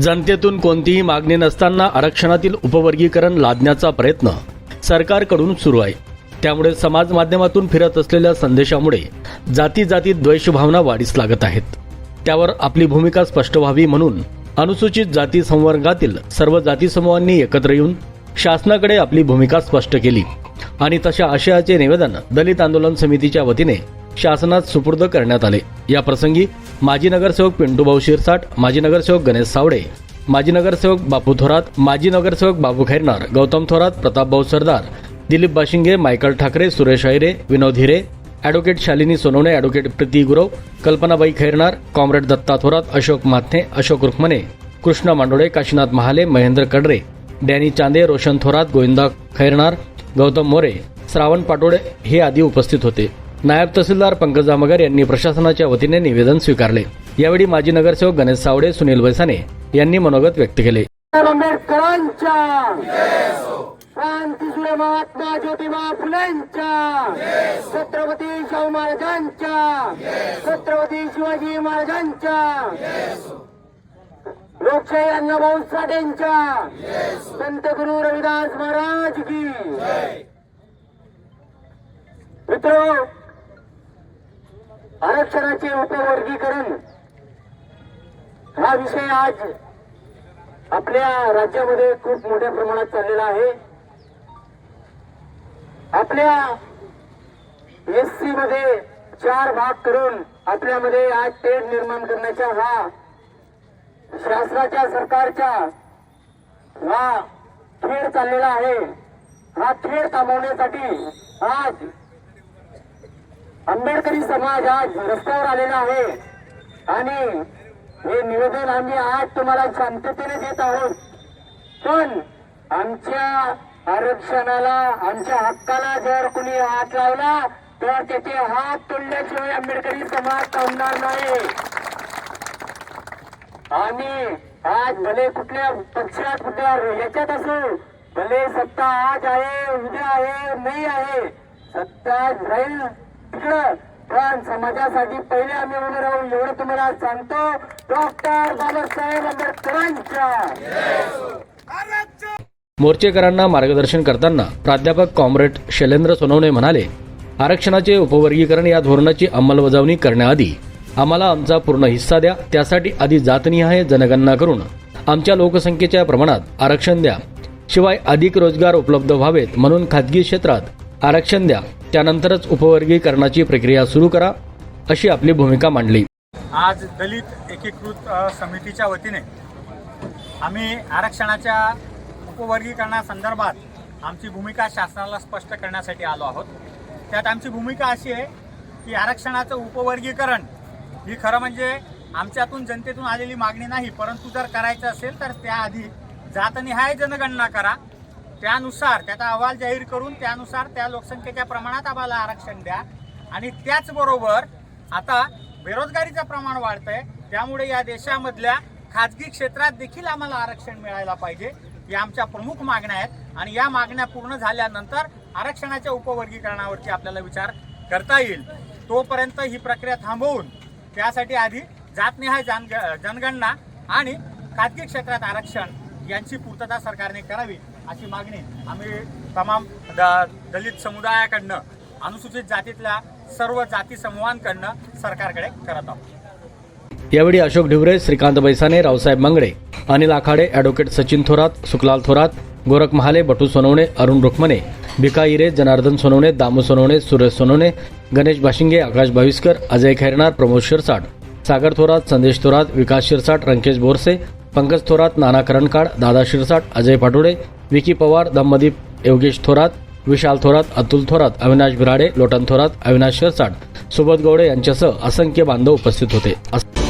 जनतेतून कोणतीही मागणी नसताना आरक्षणातील उपवर्गीकरण लादण्याचा प्रयत्न सरकारकडून सुरू आहे. त्यामुळे समाज माध्यमातून फिरत असलेल्या संदेशामुळे जाती जाती द्वेषभावना वाढीस लागत आहेत. त्यावर आपली भूमिका स्पष्ट व्हावी म्हणून अनुसूचित जाती संवर्गातील सर्व जाती समूहांनी एकत्र येऊन शासनाकडे आपली भूमिका स्पष्ट केली आणि तशा आशयाचे निवेदन दलित आंदोलन समितीच्या वतीने शासनात सुपूर्द करण्यात आले. या प्रसंगी माजी नगरसेवक पिंटूभाऊ शिरसाट माजी नगरसेवक गणेश सावडे माजी नगरसेवक बापू थोरात माजी नगरसेवक Babu Khairnar Gautam Thorat Pratapbhau Sardar Dilip Bashinge Michael Thackeray Suresh Aire Vinod Hire advocate Shalini Sonawane advocate Preeti Gurav Kalpanabai Khairnar comrade Datta Thorat Ashok Mathne Ashok Rukmane Krishna Mandole Kashinath Mahale Mahendra Kadre Danny Chande Roshan Thorat Govinda Khairnar Gautam More Shravan Patole हे आदी उपस्थित होते. नायब तहसीलदार पंकज जामगर यांनी प्रशासनाच्या वतीने निवेदन स्वीकारले. यावेळी माजी नगरसेवक गणेश सावडे सुनील वैसाने यांनी मनोगत व्यक्त केले. आंबेडकरांच्या. महात्मा ज्योतिबा फुलेंच्या. छत्रपती शाहू महाराजांच्या. छत्रपती शिवाजी महाराजांच्या. लोकशाही अण्णाभाऊ साठेंच्या. संत गुरु रविदास महाराज की. मित्र आरक्षणाचे उपवर्गीकरण हा विषय आज आपल्या राज्यामध्ये खूप मोठ्या प्रमाणात चाललेला आहे. आपल्या एस सी मध्ये चार भाग करून आपल्यामध्ये आज टेड निर्माण करण्याचा हा शासनाच्या सरकारच्या हा खेळ चाललेला आहे. हा खेळ थांबवण्यासाठी आज आंबेडकरी समाज आज रस्त्यावर आलेला आहे. आणि हे निवेदन आम्ही आज तुम्हाला शांततेने देत आहोत. पण आमच्या आरक्षणाला आमच्या हक्काला जर कुणी हात लावला तर त्याचे हात तोडल्याशिवाय आंबेडकरी समाज थांबणार नाही. आणि आज भले कुठल्या पक्षात कुठल्या याच्यात असू भले सत्ता आज आहे उद्या आहे नाही आहे सत्ता राहील म्हटलं पण समाजासाठी पहिले आम्ही उभे राहून एवढं तुम्हाला सांगतो. डॉक्टर बाबासाहेब आंबेडकरांच्या. मोर्चेकरांना मार्गदर्शन करताना प्राध्यापक कॉम्रेड शैलेंद्र सोनवणे म्हणाले आरक्षणाचे उपवर्गीकरण या धोरणाची अंमलबजावणी करण्याआधी आम्हाला आमचा पूर्ण हिस्सा द्या त्यासाठी आधी जातनिहाय जनगणना करून आमच्या लोकसंख्येच्या प्रमाणात आरक्षण द्या. शिवाय अधिक रोजगार उपलब्ध व्हावेत म्हणून खाजगी क्षेत्रात आरक्षण द्या. त्यानंतरच उपवर्गीकरणाची प्रक्रिया सुरू करा अशी आपली भूमिका मांडली. आज दलित एकीकृत समितीच्या वतीने आम्ही आरक्षणाच्या उपवर्गीकरणासंदर्भात आमची भूमिका शासनाला स्पष्ट करण्यासाठी आलो आहोत. त्यात आमची भूमिका अशी आहे की आरक्षणाचं उपवर्गीकरण ही खरं म्हणजे आमच्यातून जनतेतून आलेली मागणी नाही परंतु जर करायचं असेल तर त्याआधी जातनिहाय जनगणना करा. त्यानुसार त्याचा अहवाल जाहीर करून त्यानुसार त्या लोकसंख्येच्या प्रमाणात आम्हाला आरक्षण द्या. आणि त्याचबरोबर आता बेरोजगारीचं प्रमाण वाढतंय. त्यामुळे या देशामधल्या खाजगी क्षेत्रात देखील आम्हाला आरक्षण मिळायला पाहिजे. या आमच्या प्रमुख मागण्या आहेत. आणि या मागण्या पूर्ण झाल्यानंतर आरक्षणाच्या उपवर्गीकरणावरती आपल्याला विचार करता येईल. तोपर्यंत ही प्रक्रिया थांबवून त्यासाठी आधी जातनिहाय जनग जनगणना आणि खाजगी क्षेत्रात आरक्षण यांची पूर्तता सरकारने करावी. अशी मागणी. आम्ही तमाम द- दलित समुदायाकडनं अनुसूचित जातीतल्या सर्व जाती समूहांकडनं सरकारकडे करत आहोत. यावेळी अशोक ढिवरे श्रीकांत बैसाने रावसाहेब मंगडे अनिल आखाडे ॲडव्होकेट सचिन थोरात सुखलाल थोरात गोरख महाले बटू सोनवणे अरुण रुक्मणे भिका इरे जनार्दन सोनवणे दामू सोनवणे सुरेश सोनवणे गणेश भाशिंगे आकाश भाविस्कर अजय खैरनार प्रमोद शिरसाट सागर थोरात संदेश थोरात विकास शिरसाट रंकेश बोरसे पंकज थोरात नाना करणकाड दादा शिरसाट अजय पाटोडे विकी पवार दम्मदीप योगेश थोरात विशाल थोरात अतुल थोरात अविनाश बिराडे लोटन थोरात अविनाश शिरसाट सुबोध गौडे यांच्यासह असंख्य बांधव उपस्थित होते. अस-